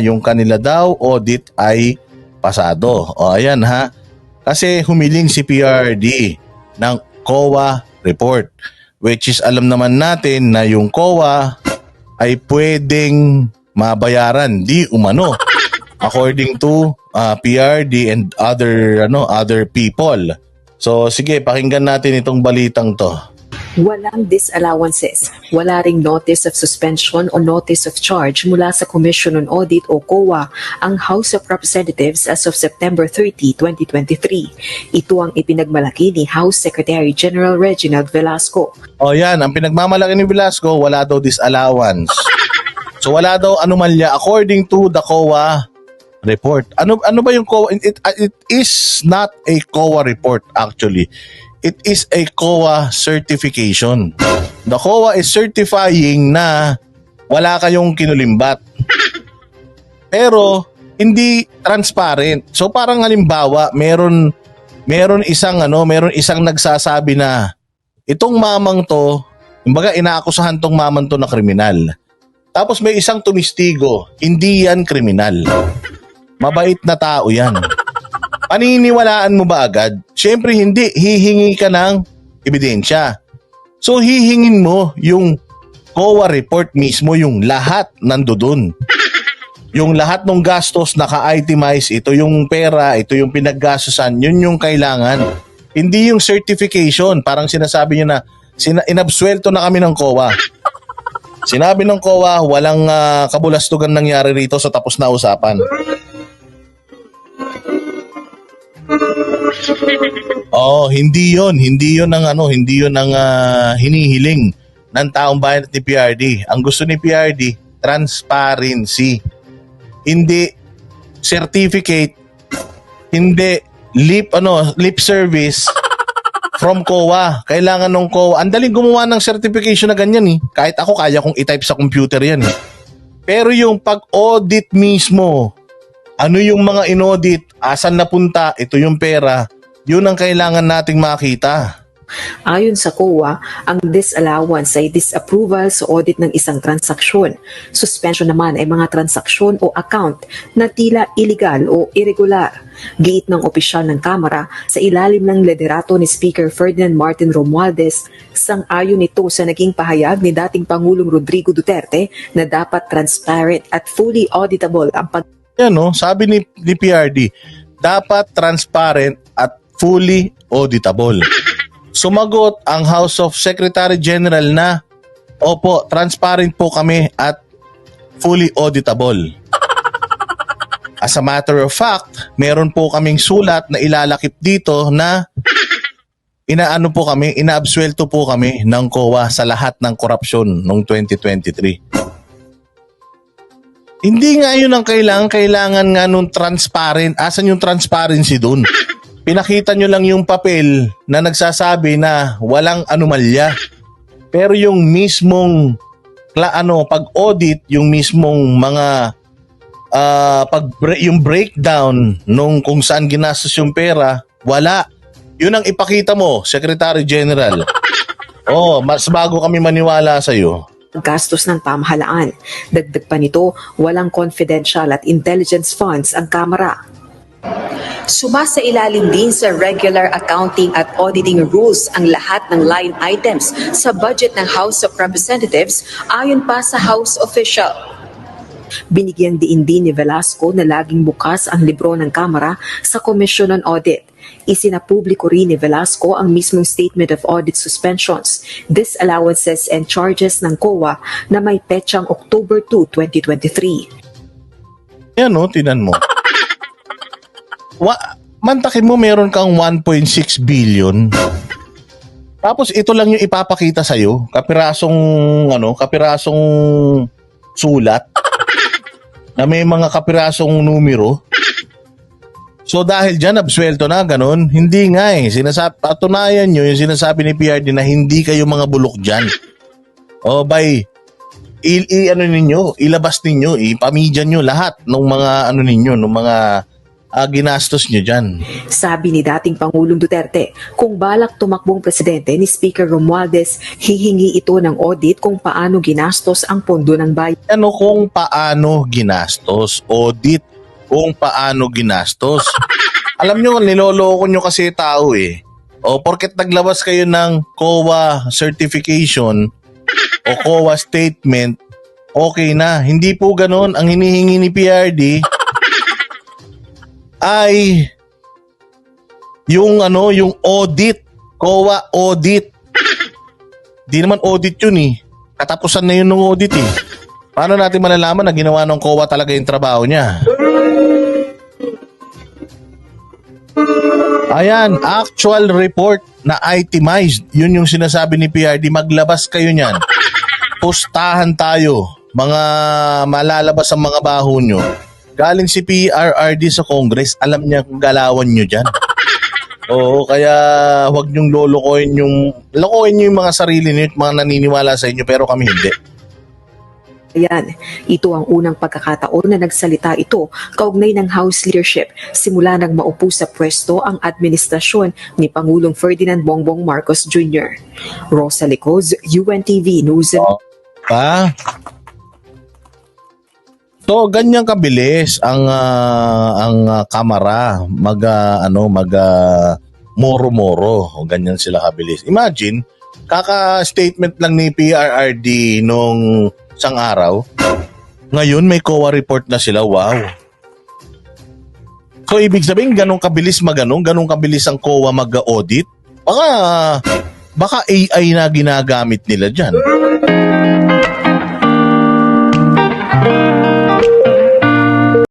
yung kanila daw audit ay pasado. O ayan ha. Kasi humiling si PRD ng COA report which is alam naman natin na yung COA ay pwedeng mabayaran di umano according to uh, PRD and other ano other people. So sige, pakinggan natin itong balitang to. Walang disallowances. Wala ring notice of suspension o notice of charge mula sa Commission on Audit o COA ang House of Representatives as of September 30, 2023. Ito ang ipinagmalaki ni House Secretary General Reginald Velasco. O yan, ang pinagmamalaki ni Velasco, wala daw disallowance. So wala daw anomalya according to the COA report. Ano ano ba yung COA? It, it is not a COA report actually. It is a COA certification. The COA is certifying na wala kayong kinulimbat. Pero hindi transparent. So parang halimbawa, meron meron isang ano, meron isang nagsasabi na itong mamang to, kumbaga inaakusahan tong mamang to na kriminal. Tapos may isang tumistigo, hindi yan kriminal. Mabait na tao yan. Paniniwalaan mo ba agad? Siyempre hindi, hihingi ka ng ebidensya. So hihingin mo yung COA report mismo, yung lahat nandoon. Yung lahat ng gastos naka-itemize, ito yung pera, ito yung pinaggastosan, yun yung kailangan. Hindi yung certification, parang sinasabi nyo na, sina- inabsuelto na kami ng COA. Sinabi ng COA, walang ah, kabulastugan nangyari rito sa tapos na usapan. Oh, hindi 'yon, hindi 'yon ang ano, hindi 'yon ang ah, hinihiling ng taong bayan at ni PRD. Ang gusto ni PRD, transparency. Hindi certificate, hindi lip ano, lip service from COA. Kailangan ng COA. Ang daling gumawa ng certification na ganyan eh. Kahit ako kaya kong i-type sa computer yan eh. Pero yung pag-audit mismo, ano yung mga inaudit, asan napunta, ito yung pera, yun ang kailangan nating makita. Ayon sa COA, ang disallowance ay disapproval sa audit ng isang transaksyon. Suspension naman ay mga transaksyon o account na tila illegal o irregular. Giit ng opisyal ng Kamara sa ilalim ng liderato ni Speaker Ferdinand Martin Romualdez, sang-ayon ito sa naging pahayag ni dating Pangulong Rodrigo Duterte na dapat transparent at fully auditable ang pag Yan no, sabi ni, ni PRD, dapat transparent at fully auditable. Sumagot ang House of Secretary General na, Opo, transparent po kami at fully auditable. As a matter of fact, meron po kaming sulat na ilalakip dito na inaano po kami, inaabsuelto po kami ng COA sa lahat ng korupsyon noong 2023. Hindi nga yun ang kailangan. Kailangan nga nung transparent. Asan yung transparency dun? Pinakita nyo lang yung papel na nagsasabi na walang anomalya. Pero yung mismong kla, ano, pag-audit, yung mismong mga ah, pag yung breakdown nung kung saan ginastos yung pera, wala. Yun ang ipakita mo, Secretary General. Oh, mas bago kami maniwala sa iyo. Gastos ng pamahalaan. Dagdag pa nito, walang confidential at intelligence funds ang Kamara. Sumasa ilalim din sa regular accounting at auditing rules ang lahat ng line items sa budget ng House of Representatives ayon pa sa House official. Binigyang diin din ni Velasco na laging bukas ang libro ng Kamara sa Commission on Audit. Isinapubliko rin ni Velasco ang mismong Statement of Audit Suspensions, Disallowances and Charges ng COA na may petsang October 2, 2023. Yan no, tinan mo. Wa, mantakin mo meron kang 1.6 billion. Tapos ito lang yung ipapakita sa kapirasong ano, kapirasong sulat na may mga kapirasong numero. So dahil dyan, absuelto na, ganun. Hindi nga eh. Sinasab patunayan nyo yung sinasabi ni PRD na hindi kayo mga bulok dyan. O by, i, i- ano ninyo, ilabas ninyo, ipamidya nyo lahat ng mga ano ninyo, ng mga ah, ginastos nyo dyan? Sabi ni dating Pangulong Duterte, kung balak tumakbong presidente ni Speaker Romualdez, hihingi ito ng audit kung paano ginastos ang pondo ng bayan. Ano kung paano ginastos? Audit kung paano ginastos. Alam nyo, niloloko nyo kasi tao eh. O porket naglabas kayo ng COA certification o COA statement, okay na. Hindi po ganon. Ang hinihingi ni PRD ay yung ano, yung audit. COA audit. Di naman audit yun eh. Katapusan na yun ng audit eh. Paano natin malalaman na ginawa ng COA talaga yung trabaho niya? Ayan, actual report na itemized. Yun yung sinasabi ni PRD. Maglabas kayo niyan. Pustahan tayo. Mga malalabas ang mga baho nyo. Galing si PRRD sa Congress, alam niya kung galawan nyo dyan. Oo, kaya huwag niyong lolokohin yung... Lokohin niyo yung mga sarili niyo, at mga naniniwala sa inyo, pero kami hindi. Ayan, ito ang unang pagkakataon na nagsalita ito kaugnay ng House leadership simula nang maupo sa pwesto ang administrasyon ni Pangulong Ferdinand Bongbong Marcos Jr. Rosa Licoz, UNTV News and Pa? So, ganyan kabilis ang ah, ang ah, kamera mag ah, ano mag ah, moro-moro o ganyan sila kabilis. Imagine kaka-statement lang ni PRRD nung isang araw. Ngayon may COA report na sila. Wow. So ibig sabihin ganun kabilis maganong, ganun kabilis ang COA mag-audit? Baka baka AI na ginagamit nila diyan.